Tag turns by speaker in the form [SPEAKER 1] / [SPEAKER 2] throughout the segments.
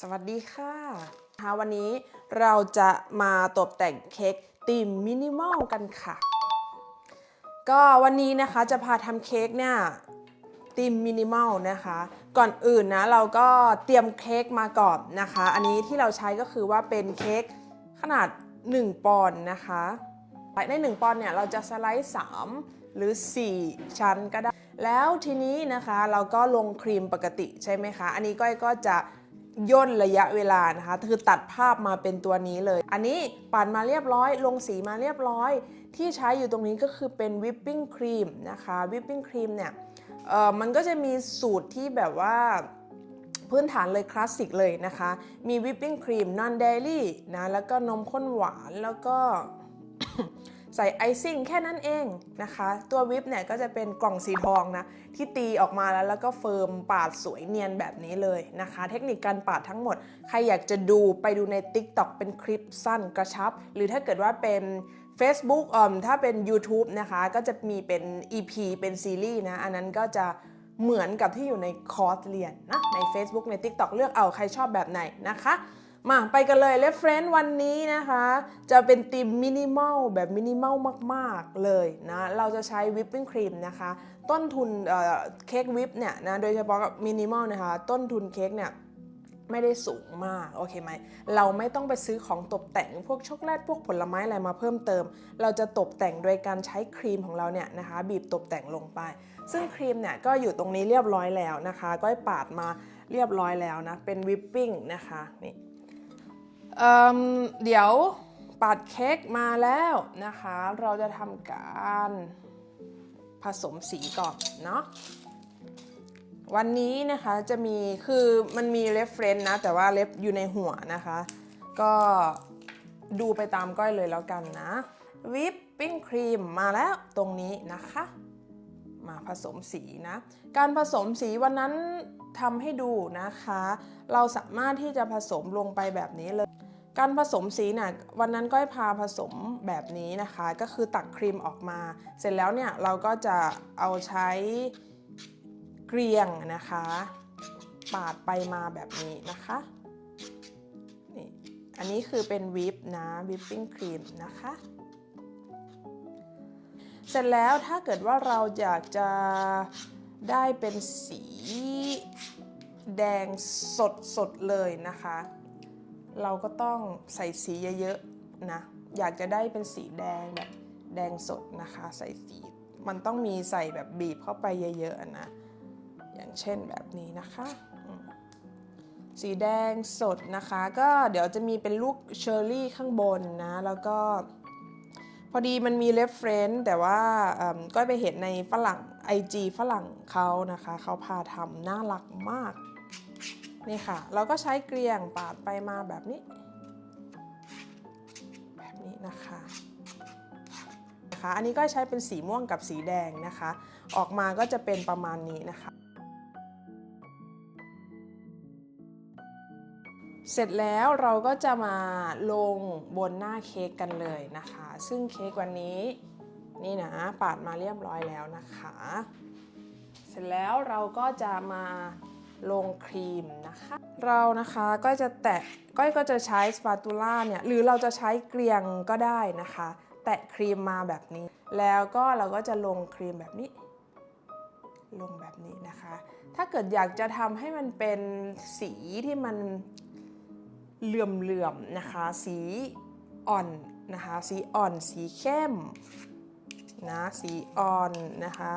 [SPEAKER 1] สวัสดีค่ะะวันนี้เราจะมาตกแต่งเค้กธีมมินิมอลกันค่ะ ก็วันนี้นะคะจะพาทำเค้กเนี่ยธีมมินิมอลนะคะ ก่อนอื่นนะเราก็เตรียมเค้กมาก่อนนะคะ อันนี้ที่เราใช้ก็คือว่าเป็นเค้กขนาด 1 ปอนด์นะคะใน 1 ปอนด์เนี่ยเราจะสไลด์ 3 หรือ 4 ชั้นก็ได้ แล้วทีนี้นะคะเราก็ลงครีมปกติใช่ไหมคะ อันนี้ก้อยก็จะ ย่นระยะเวลานะคะคือตัดภาพมาเป็นตัวนี้เลย อันนี้ปั่นมาเรียบร้อย ลงสีมาเรียบร้อย ที่ใช้อยู่ตรงนี้ก็คือเป็นวิปปิ้งครีมนะคะวิปปิ้งครีมเนี่ยเออมันก็จะมีสูตรที่แบบว่าพื้นฐานเลยคลาสสิกเลยนะคะ มีวิปปิ้งครีมนอนเดลี่นะแล้วก็นมข้นหวานแล้วก็ ใส่ไอซิ่งแค่นั้นเองนะคะ ตัววิปเนี่ยก็จะเป็นกล่องสีทองนะที่ตีออกมาแล้วแล้วก็เฟิร์มปาดสวยเนียนแบบนี้เลยนะคะ เทคนิคการปาดทั้งหมด ใครอยากจะดูไปดูใน TikTok เป็นคลิปสั้นกระชับ หรือถ้าเกิดว่าเป็น Facebook อ่อมถ้าเป็น YouTube นะคะ ก็จะมีเป็น EP เป็นซีรีส์นะ อันนั้นก็จะเหมือนกับที่อยู่ในคอร์สเรียนนะใน Facebook ใน TikTok เลือกเอาใครชอบแบบไหนนะคะ มาไปกันเลย reference วันนี้นะคะ จะเป็นธีมมินิมอลแบบมินิมอลมาก ๆ เลยนะ เราจะใช้วิปปิ้งครีมนะคะ ต้นทุนเเค้กวิปเนี่ยนะ โดยเฉพาะกับมินิมอลนะคะ ต้นทุนเค้กเนี่ยไม่ได้สูงมากโอเคไหม เราไม่ต้องไปซื้อของตกแต่งพวกช็อกโกแลตพวกผลไม้อะไรมาเพิ่มเติม เราจะตกแต่งโดยการใช้ครีมของเราเนี่ยนะคะ บีบตกแต่งลงไป ซึ่งครีมเนี่ยก็อยู่ตรงนี้เรียบร้อยแล้วนะคะ ก็ปาดมาเรียบร้อยแล้วนะ เป็นวิปปิ้งนะคะนี่ เเดี๋ยวปาดเค้กมาแล้วนะคะ เราจะทำการผสมสีก่อนเนาะวันนี้นะคะจะมีคือมันมีเรฟเฟรนนะ แต่ว่าเล็บอยู่ในหัวนะคะ ก็ดูไปตามก้อยเลยแล้วกันนะ วิปปิ้งครีมมาแล้วตรงนี้นะคะ มาผสมสีนะ การผสมสีวันนั้นทำให้ดูนะคะ เราสามารถที่จะผสมลงไปแบบนี้เลย การผสมสีน่ะวันนั้นก้อยพาผสมแบบนี้นะคะ ก็คือตักครีมออกมา เสร็จแล้วเนี่ยเราก็จะเอาใช้เกลียงนะคะ ปาดไปมาแบบนี้นะคะนี่อันนี้คือเป็นวิปนะวิปปิ้งครีมนะคะ เสร็จแล้วถ้าเกิดว่าเราอยากจะได้เป็นสีแดงสดสดๆเลยนะคะ เราก็ต้องใส่สีเยอะๆนะ อยากจะได้เป็นสีแดงแบบแดงสดนะคะ ใส่สี มันต้องมีใส่แบบบีบเข้าไปเยอะๆนะ อย่างเช่นแบบนี้นะคะ สีแดงสดนะคะ ก็เดี๋ยวจะมีเป็นลูกเชอร์รี่ข้างบนนะ แล้วก็พอดีมันมีเรฟเฟรนซ์แต่ว่าก็ไปเห็นในฝรั่ง IG ฝรั่งเขานะคะ เขาพาทำน่ารักมาก นี่ค่ะ เราก็ใช้เกลียงปาดไปมาแบบนี้ แบบนี้นะคะนะคะ อันนี้ก็ใช้เป็นสีม่วงกับสีแดงนะคะ ออกมาก็จะเป็นประมาณนี้นะคะ เสร็จแล้วเราก็จะมาลงบนหน้าเค้กกันเลยนะคะ ซึ่งเค้กวันนี้นี่นะปาดมาเรียบร้อยแล้วนะคะ เสร็จแล้วเราก็จะมา ลงครีมนะคะ เรานะคะก็จะแตะก้อยก็จะใช้สปาตูล่าเนี่ยหรือเราจะใช้เกลียงก็ได้นะคะ แตะครีมมาแบบนี้ แล้วก็เราก็จะลงครีมแบบนี้ ลงแบบนี้นะคะ ถ้าเกิดอยากจะทำให้มันเป็นสีที่มันเหลื่อมๆนะคะ สีอ่อนนะคะ สีอ่อนสีเข้มนะสีอ่อนนะคะ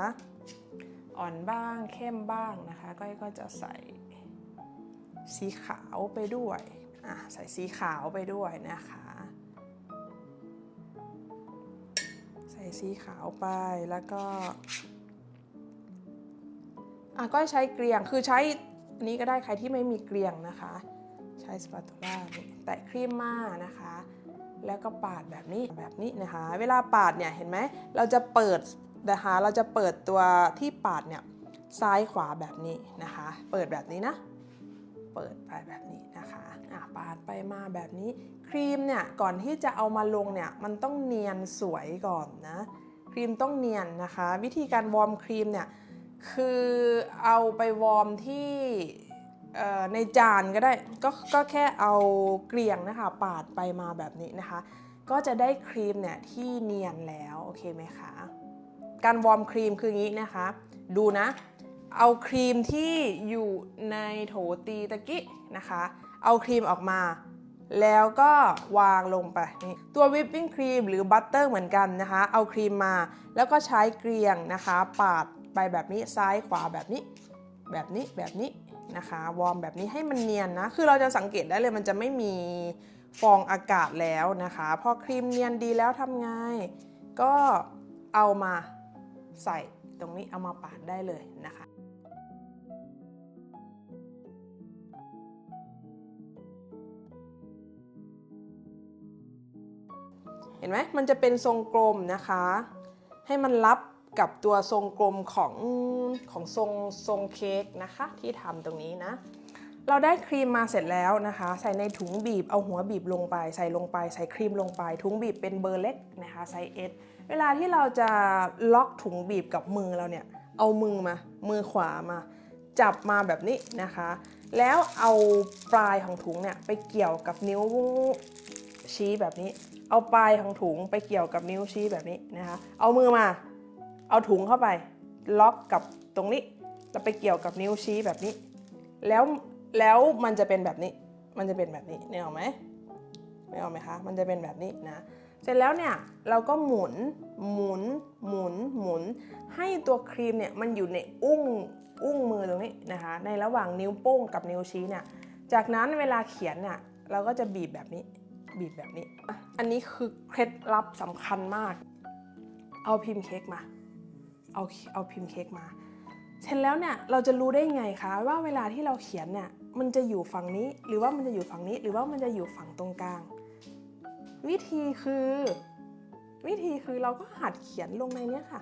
[SPEAKER 1] อ่อนบ้างเข้มบ้างนะคะก้อยก็จะใส่สีขาวไปด้วยอะใส่สีขาวไปด้วยนะคะ ใส่สีขาวไปแล้วก็อะก็ใช้เกลียงคือใช้อันนี้ก็ได้ใครที่ไม่มีเกลียงนะคะ ใช้สปาตูล่าแตะครีมมานะคะ แล้วก็ปาดแบบนี้แบบนี้นะคะ เวลาปาดเนี่ยเห็นไหมเราจะเปิด นะคะเราจะเปิดตัวที่ปาดเนี่ยซ้ายขวาแบบนี้นะคะ เปิดแบบนี้นะ เปิดไปแบบนี้นะคะอะปาดไปมาแบบนี้ ครีมเนี่ยก่อนที่จะเอามาลงเนี่ยมันต้องเนียนสวยก่อนนะ ครีมต้องเนียนนะคะ วิธีการวอร์มครีมเนี่ยคือเอาไปวอร์มที่ในจานก็ได้ก็ก็แค่เอาเกลียงนะคะ ปาดไปมาแบบนี้นะคะ ก็จะได้ครีมเนี่ยที่เนียนแล้ว โอเคไหมคะ การวอร์มครีมคืออย่างนี้นะคะ ดูนะ เอาครีมที่อยู่ในโถตีตะกี้นะคะ เอาครีมออกมา แล้วก็วางลงไปนี่ตัววิปปิ้งครีมหรือบัตเตอร์เหมือนกันนะคะ เอาครีมมาแล้วก็ใช้เกลียงนะคะ ปาดไปแบบนี้ซ้ายขวาแบบนี้ แบบนี้แบบนี้นะคะวอร์มแบบนี้ให้มันเนียนนะ คือเราจะสังเกตได้เลยมันจะไม่มีฟองอากาศแล้วนะคะ พอครีมเนียนดีแล้วทำไง ก็เอามา ใส่ตรงนี้เอามาปาดได้เลยนะคะเห็นไหมมันจะเป็นทรงกลมนะคะ ให้มันรับกับตัวทรงกลมของของทรงทรงเค้กนะคะ ที่ทำตรงนี้นะ เราได้ครีมมาเสร็จแล้วนะคะ ใส่ในถุงบีบเอาหัวบีบลงไป ใส่ลงไป ใส่ครีมลงไป ถุงบีบเป็นเบอร์เล็กนะคะไซส์เอส เวลาที่เราจะล็อกถุงบีบกับมือเราเนี่ย เอามือมา มือขวามา จับมาแบบนี้นะคะ แล้วเอาปลายของถุงเนี่ยไปเกี่ยวกับนิ้วชี้แบบนี้ เอาปลายของถุงไปเกี่ยวกับนิ้วชี้แบบนี้นะคะ เอามือมา เอาถุงเข้าไป ล็อกกับตรงนี้ แล้วไปเกี่ยวกับนิ้วชี้แบบนี้ แล้วแล้วมันจะเป็นแบบนี้ มันจะเป็นแบบนี้เนี่ยเอาไหมไม่เอาไหมคะ มันจะเป็นแบบนี้นะ เสร็จแล้วเนี่ยเราก็หมุนหมุนหมุนหมุน ให้ตัวครีมเนี่ยมันอยู่ในอุ้งอุ้งมือตรงนี้นะคะ ในระหว่างนิ้วโป้งกับนิ้วชี้เนี่ยจากนั้นเวลาเขียนเนี่ยเราก็จะบีบแบบนี้บีบแบบนี้ อันนี้คือเคล็ดลับสำคัญมาก เอาพิมพ์เค้กมาเอาเอาพิมพ์เค้กมา เสร็จแล้วเนี่ยเราจะรู้ได้ไงคะว่าเวลาที่เราเขียนเนี่ยมันจะอยู่ฝั่งนี้หรือว่ามันจะอยู่ฝั่งนี้หรือว่ามันจะอยู่ฝั่งตรงกลาง วิธีคือ วิธีคือเราก็หัดเขียนลงในเนี้ยค่ะ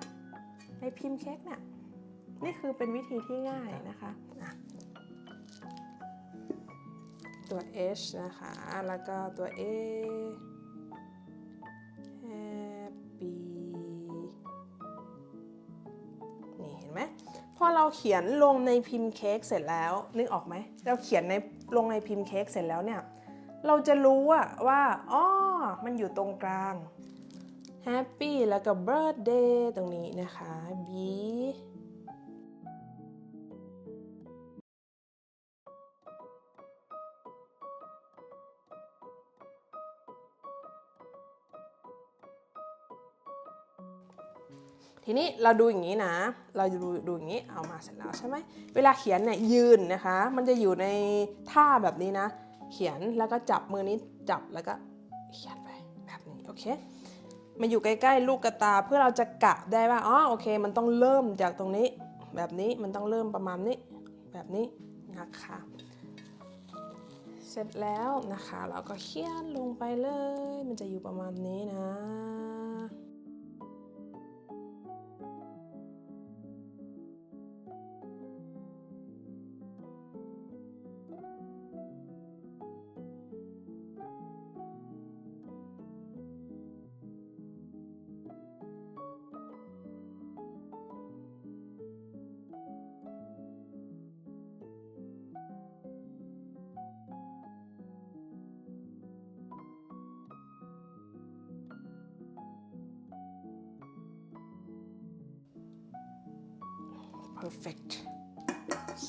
[SPEAKER 1] ในพิมพ์เค้กเนี่ยนี่คือเป็นวิธีที่ง่ายนะคะอะตัว H นะคะ แล้วก็ตัว A happy นี่เห็นไหมพอเราเขียนลงในพิมพ์เค้กเสร็จแล้ว นึกออกไหม เราเขียนในลงในพิมพ์เค้กเสร็จแล้วเนี่ย เราจะรู้อะว่าอ๋อมันอยู่ตรงกลาง happy แล้วก็ birthday ตรงนี้นะคะ b ทีนี้เราดูอย่างนี้นะ เราดูดูอย่างนี้เอามาเสร็จแล้วใช่ไหม เวลาเขียนเนี่ยยืนนะคะ มันจะอยู่ในท่าแบบนี้นะ เขียนแล้วก็จับมือนี้จับแล้วก็เขียนไปแบบนี้โอเคมาอยู่ใกล้ๆลูกกระตาเพื่อเราจะกะได้ว่าอ๋อโอเค มันต้องเริ่มจากตรงนี้ แบบนี้มันต้องเริ่มประมาณนี้แบบนี้นะคะเสร็จแล้วนะคะ เราก็เขียนลงไปเลย มันจะอยู่ประมาณนี้นะ perfect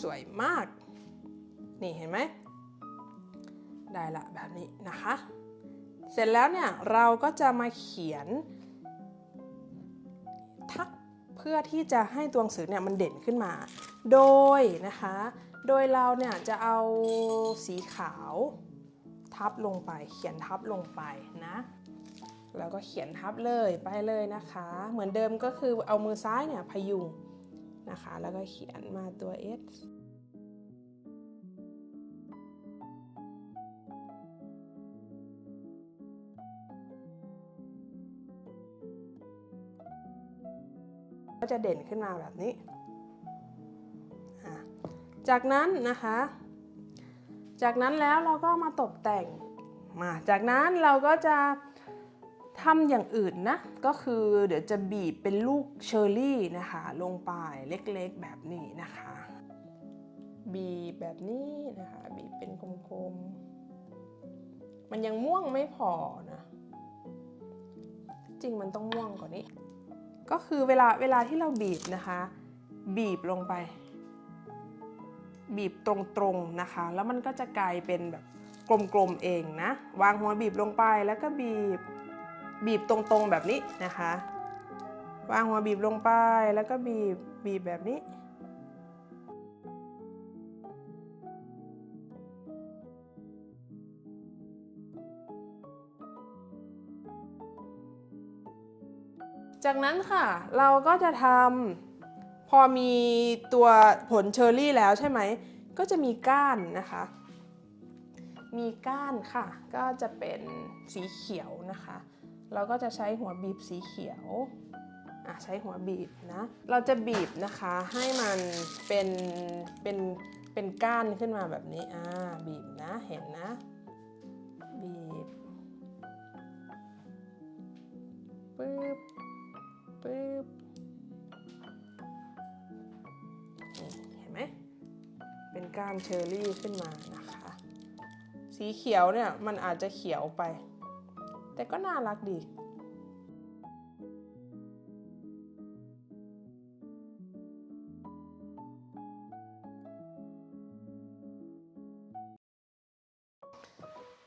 [SPEAKER 1] สวยมาก นี่เห็นไหม ได้ละแบบนี้นะคะ เสร็จแล้วเนี่ย เราก็จะมาเขียน ทักเพื่อที่จะให้ตัวหนังสือเนี่ยมันเด่นขึ้นมา โดยนะคะ โดยเราเนี่ยจะเอาสีขาวทับลงไป เขียนทับลงไปนะ แล้วก็เขียนทับเลยไปเลยนะคะ เหมือนเดิมก็คือเอามือซ้ายเนี่ยพยุง นะคะ แล้วก็เขียนมาตัว S ก็จะเด่นขึ้นมาแบบนี้ จากนั้นนะคะ จากนั้นแล้วเราก็มาตกแต่งมาจากนั้นเราก็จะ ทำอย่างอื่นนะ ก็คือเดี๋ยวจะบีบเป็นลูกเชอร์รี่นะคะ ลงไปเล็กๆแบบนี้นะคะ บีบแบบนี้นะคะ บีบเป็นกลมๆ มันยังม่วงไม่พอนะ จริงมันต้องม่วงกว่านี้ ก็คือเวลาเวลาที่เราบีบนะคะ บีบลงไป บีบตรงๆนะคะ แล้วมันก็จะกลายเป็นแบบกลมๆเองนะ วางหัวบีบลงไปแล้วก็บีบ บีบตรงๆแบบนี้นะคะ วางหัวบีบลงไปแล้วก็บีบบีบแบบนี้ จากนั้นค่ะเราก็จะทำพอมีตัวผลเชอร์รี่แล้วใช่ไหม ก็จะมีก้านนะคะ มีก้านค่ะ ก็จะเป็นสีเขียวนะคะ เราก็จะใช้หัวบีบสีเขียวอะใช้หัวบีบนะ เราจะบีบนะคะให้มันเป็นเป็นเป็นก้านขึ้นมาแบบนี้อ่าบีบนะเห็นนะ บีบปึ๊บปึ๊บเห็นไหมเป็นก้านเชอร์รี่ขึ้นมานะคะ สีเขียวเนี่ยมันอาจจะเขียวไป แต่ก็น่ารักดี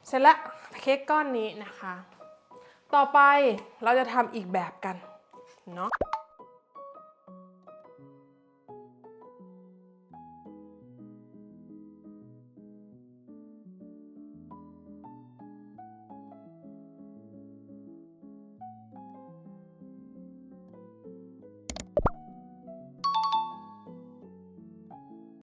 [SPEAKER 1] เสร็จละเค้กก้อนนี้นะคะ ต่อไปเราจะทำอีกแบบกันเนาะ